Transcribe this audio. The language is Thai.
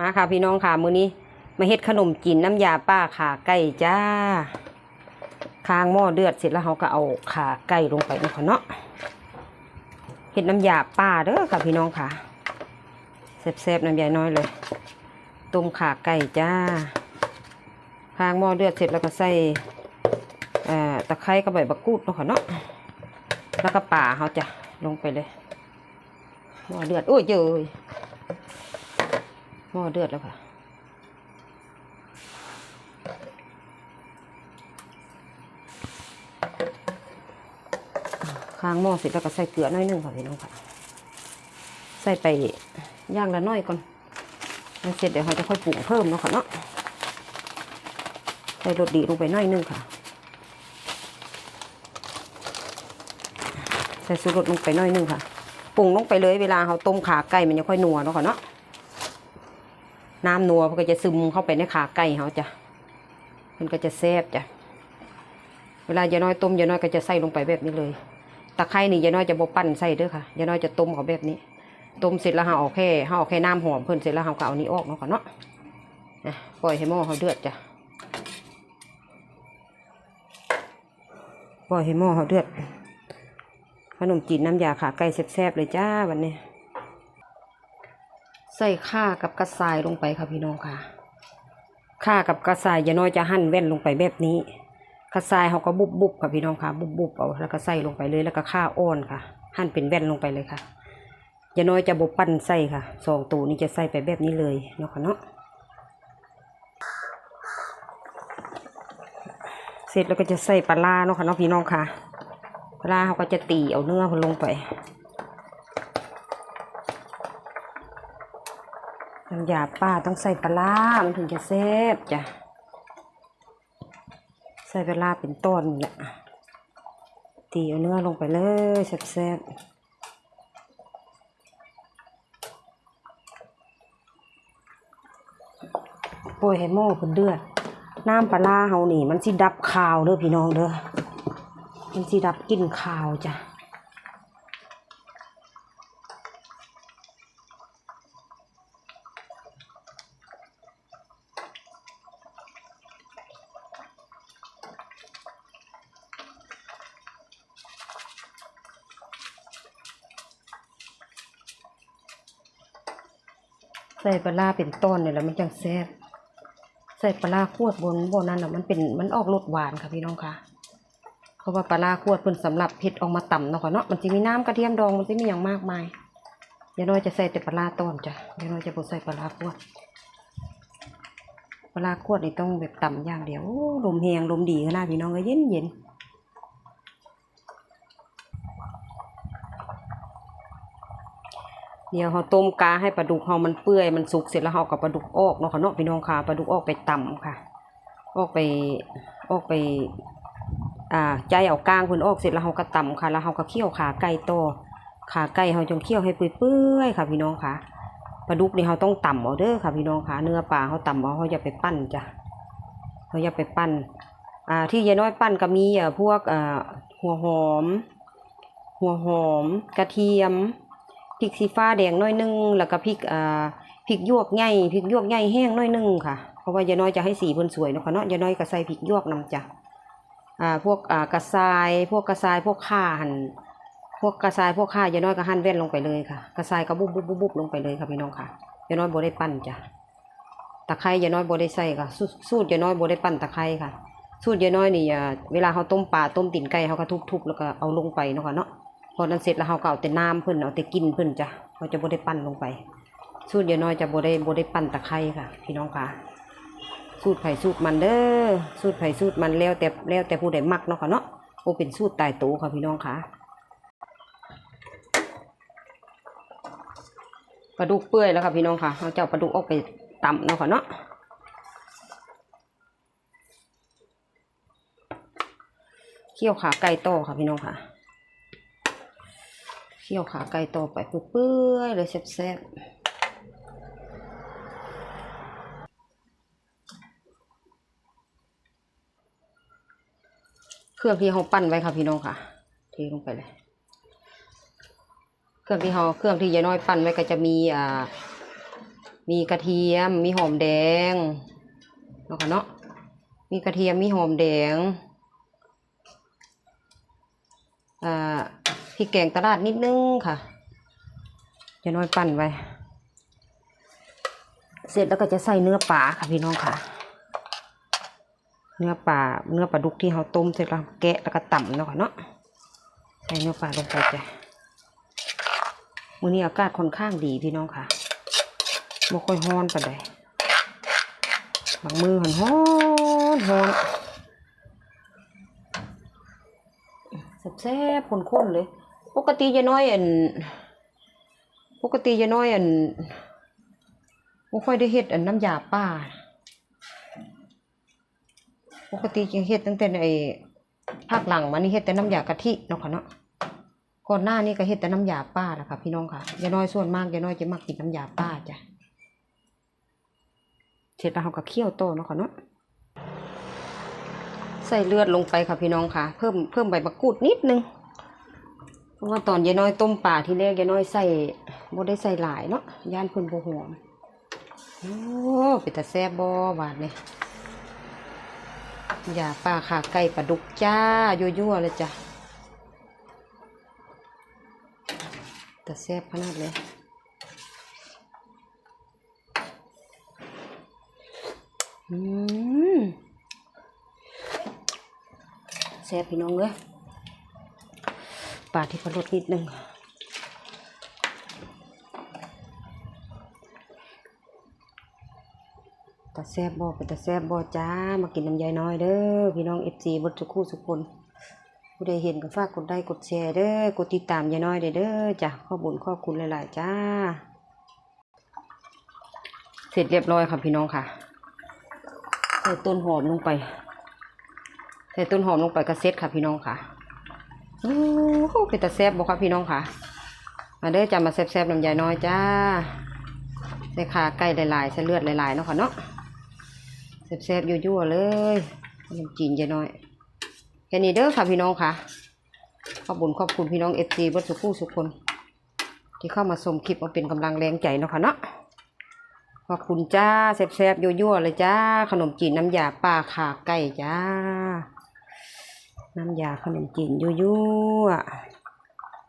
มาค่ะพี่น้องค่ะมื้อนี้ มาเฮ็ดขนมจีนน้ำยาป้าขาไก่จ้าค้างหม้อเดือดเสร็จแล้วเราก็เอาขาไก่ลงไปนาะค่ะเนาะเฮ็ดน้ำยาป้าเด้อค่ะพี่น้องค่ะแซ่บๆน้ำยาน้อยเลยต้มขาไก่จ้าค้างหม้อเดือดเสร็จแล้วก็ใส่ตะไคร้กับใบบักกูดนาะค่ะเนาะแล้วก็ป่าเขาจะลงไปเลยหม้อเดือดโอ้ยเยย หม้อเดือดแล้วค่ะ ค้างหม้อเสร็จแล้วก็ใส่เกลือน้อยนึงค่ะพี่น้องค่ะ ใส่ไปย่างละน้อยก่อนแล้วเสร็จเดี๋ยวเราจะค่อยปรุงเพิ่มเนาะค่ะเนาะ ใส่รสดีลงไปน้อยนึงค่ะ ใส่สูรสลงไปน้อยนึงค่ะ ปรุงลงไปเลยเวลาเราต้มขาไก่มันจะค่อยนัวเนาะค่ะเนาะ น้ำนัวมันก็จะซึมเข้าไปในขาไก่เขาจ้ะมันก็จะแซ่บจ้ะเวลายายน้อยต้มยายน้อยก็จะใส่ลงไปแบบนี้เลยตะไคร้นี่ยายน้อยจะบ่ปั้นใส่เด้อค่ะยายน้อยจะต้มเขาแบบนี้ ต้มเสร็จแล้วเราเอาแค่เราเอาแค่น้ำหอมเพิ่นเสร็จแล้วเราก็เอานี้ออกเนาะค่ะเนาะนะปล่อยให้หม้อเขาเดือดจ้ะปล่อยให้หม้อเขาเดือดขนมจีนน้ำยาขาไก่แซ่บๆเลยจ้าวันนี้ ใส่ข่ากับกระสายลงไปค่ะพี่น้องค่ะข่ากับกระสายอย่าน้อยจะหั่นแว่นลงไปแบบนี้ กระสายเขาก็บุบบุบๆค่ะพี่น้องค่ะ บุบบุบๆเอาแล้วก็ใส่ลงไปเลยแล้วก็ข่าอ่อนค่ะ หั่นเป็นแว่นลงไปเลยค่ะอย่าน้อยจะบุปั้นใส่ค่ะสองตูนี้จะใส่ไปแบบนี้เลยเนาะค่ะเนาะเสร็จแล้วก็จะใส่ปลาร้าเนาะค่ะเนาะพี่น้องค่ะปลาเขาก็จะตีเอาเนื้อลงไป น้ำยาป้าต้องใส่ปลาร้ามันถึงจะแซ่บจ้ะ ใส่ปลาร้าเป็นต้นนี่แหละตีเอาเนื้อลงไปเลยแซ่บๆโป่ยให้หม้อเพิ่นเดือด น้ำปลาเฮานี่ มันสิดับคาวเด้อพี่น้องเด้อ มันสิดับกลิ่นคาวจ้ะ ใส่ปลาเป็นต้นเนี่ยแล้วมันจังแซ่บใส่ปลาขวดบนบนนั้นอะมันเป็นมันออกรสหวานค่ะพี่น้องค่ะเพราะว่าปลาขวดเพิ่นสำหรับเผ็ดออกมาต่ำเนาะค่ะเนาะมันจะมีน้ำกระเทียมดองมันจะมีอย่างมากมายยายน้อยจะใส่แต่ปลาต้นจ้ะยายน้อยจะบ่ใส่ปลาขวดปลาขวดนี่ต้องแบบต่ำอย่างเดียวลมแหงลมดีขนาดพี่น้องก็เย็นเย็น เดี๋ยวเราต้มกาให้ปลาดุกเรามันเปื่อยมันสุกเสร็จแล้วเรากับปลาดุกออกเนาะค่ะเนาะพี่น้องค่ะปลาดุกออกไปต่ำค่ะ ออกไปออกไปอ่าใจเอากลางเพิ่นออกเสร็จแล้วเราก็ตำค่ะ แล้วเราก็เคี่ยวขาไก่ต่อขาไก่เราจงเคี่ยวให้เปื่อยๆค่ะ พี่น้องค่ะปลาดุกนี่เราต้องตำเอาเด้อค่ะพี่น้องค่ะเนื้อปลาเขาตำเอาเขาอย่าไปปั้นจ้ะเขาอย่าไปปั้นอ่าที่ยายน้อยปั้นก็มีอ่าพวกอ่าหัวหอม หัวหอม กระเทียม พริกสีฟ้าแดงน้อยหนึงแล้วก็พริกอ่าพริกยวกใหญ่พริกยวกใหญ่แห้งน้อยหนึงค่ะเพราะว่ายาน้อยจะให้สีเพิ่นสวยเนาะค่ะเนาะยาน้อยก็ใส่พริกยวกนำจ้ะอ่าพวกอ่ากระทราย พวกกระทรายพวกข่าหั่นพวกกระทรายพวกข่ายาน้อยก็หั่นแว่นลงไปเลยค่ะ กระทรายก็บุบบุบบุบบุบลงไปเลยค่ะพี่น้องค่ะยาน้อยบ่ได้ปั้นจ้ะตะไคร้ยาน้อยบ่ได้ใส่ค่ะ สูตรยาน้อยบ่ได้ปั้นตะไคร้ค่ะ สูตรยาน้อยนี่เวลาเขาต้มปลาต้มตีนไก่เขาก็ทุบๆแล้วก็เอาลงไปเนาะค่ะเนาะ พอนั้นเสร็จแล้วเขาก็เอาแต่น้ำเพิ่นเอาแต่กินเพิ่นจ้ะเขาจะบ่ได้ปั้นลงไป สูตรยายน้อยจะบ่ได้บ่ได้ปั้นตะไคร้ค่ะ พี่น้องค่ะ สูตรไผ่สูตรมันเด้อสูตรไผ่สูตรมันแล้วแต่แล้วแต่ผู้ใดมักเนาะค่ะเนาะโอเป็นสูตรตายตัวค่ะพี่น้องค่ะปลาดุกเปื่อยแล้วค่ะพี่น้องค่ะเราจะเอาปลาดุกออกไปตำเนาะค่ะเนาะเคี่ยวขาไก่โตอค่ะพี่น้องค่ะ เคี่ยวขาไก่โตอไปเปื่อยๆเลยแซ่บๆเครื่องที่เขาปั้นไว้ค่ะพี่น้องค่ะเทลงไปเลย เครื่องที่เขาเครื่องที่ยายน้อยปั้นไว้ก็จะมีอ่า มีกระเทียม มีหอมแดงเนาะค่ะเนาะ มีกระเทียม มีหอมแดง อ่า พริกแกงตลาดนิดนึงค่ะจะน้อยปั่นไว้เสร็จแล้วก็จะใส่เนื้อปลาค่ะพี่น้องค่ะ เนื้อปลาเนื้อปลาดุกที่เราต้มเสร็จแล้วแกะแล้วก็ต่ำเนาะค่ะเนาะใส่เนื้อปลาลงไปจ้ะมื้อนี้อากาศค่อนข้างดีพี่น้องค่ะบ่ค่อยร้อนปานใดบางมือหันร้อนร้อนแซ่บๆข้นๆเลย ปกติจะน้อยอันปกติจะน้อยอันบ่ค่อยได้เฮ็ดอันน้ำยาป่าปกติจะเฮ็ดตั้งแต่ไอ้ภาคหลังมานี่เฮ็ดแต่น้ำยากะทิเนาะค่ะเนาะก่อนหน้านี้ก็เฮ็ดแต่น้ำยาป้าแหละค่ะพี่น้องค่ะยาน้อยส่วนมากยาน้อยจะมักกินน้ำยาป้าจ้ะเสร็จแล้วเราก็เคี่ยวโตเนาะค่ะเนาะใส่เลือดลงไปค่ะพี่น้องค่ะ เพิ่มเพิ่มใบมะกรูดนิดนึง ราะว่าตอนยายน้อยต้มป่าที่แรกยายน้อยใส่บ่ได้ใส่หลายเนาะย่านเพิ่นบ่หอมโอ้เป็นตาแซ่บบ่บาดนี่ยาป้าขาไก่ปลาดุกจ้ายั่วๆเลยจ้ะแต่แซ่บขนาดเลยอืมแซ่บพี่น้องเลย ปลาที่พอลดนิดนึงต่แซบบ่เป็นต่แซบบ่จ้า มากินน้ำยายน้อยเด้อพี่น้องเอฟซีบดทุกคู่ทุกคนผู้ใดเห็นก็ฝากกดไลค์กดแชร์เด้อกดติดตามยายน้อยเด้อเด้อจ้ะขอบุญขอบคุณหลายๆจ้า เสร็จเรียบร้อยค่ะพี่น้องค่ะใส่ต้นหอมลงไปใส่ต้นหอมลงไปก็เซ็ตค่ะพี่น้องค่ะ โอ้โหเป็นตาแซ่บบ่ค่ะพี่น้องค่ะ มาเด้อจ้ามาแซ่บๆน้ำยายน้อยจ้าใส่ขาไก่หลายๆใส่เลือดหลายๆเนาะค่ะเนาะแซ่บๆยั่วๆเลยขนมจีนยายน้อยแค่นี้เด้อค่ะพี่น้องค่ะ ขอบุญขอบคุณพี่น้องเอฟซีบัดสุขูสุขคน ที่เข้ามาชมคลิปมาเป็นกำลังแรงใจเนาะค่ะเนาะขอบคุณจ้าแซ่บๆยั่วๆเลยจ้า ขนมจีนน้ำยาปลาขาไก่จ้า น้ำยาขนมจีนยั่วๆ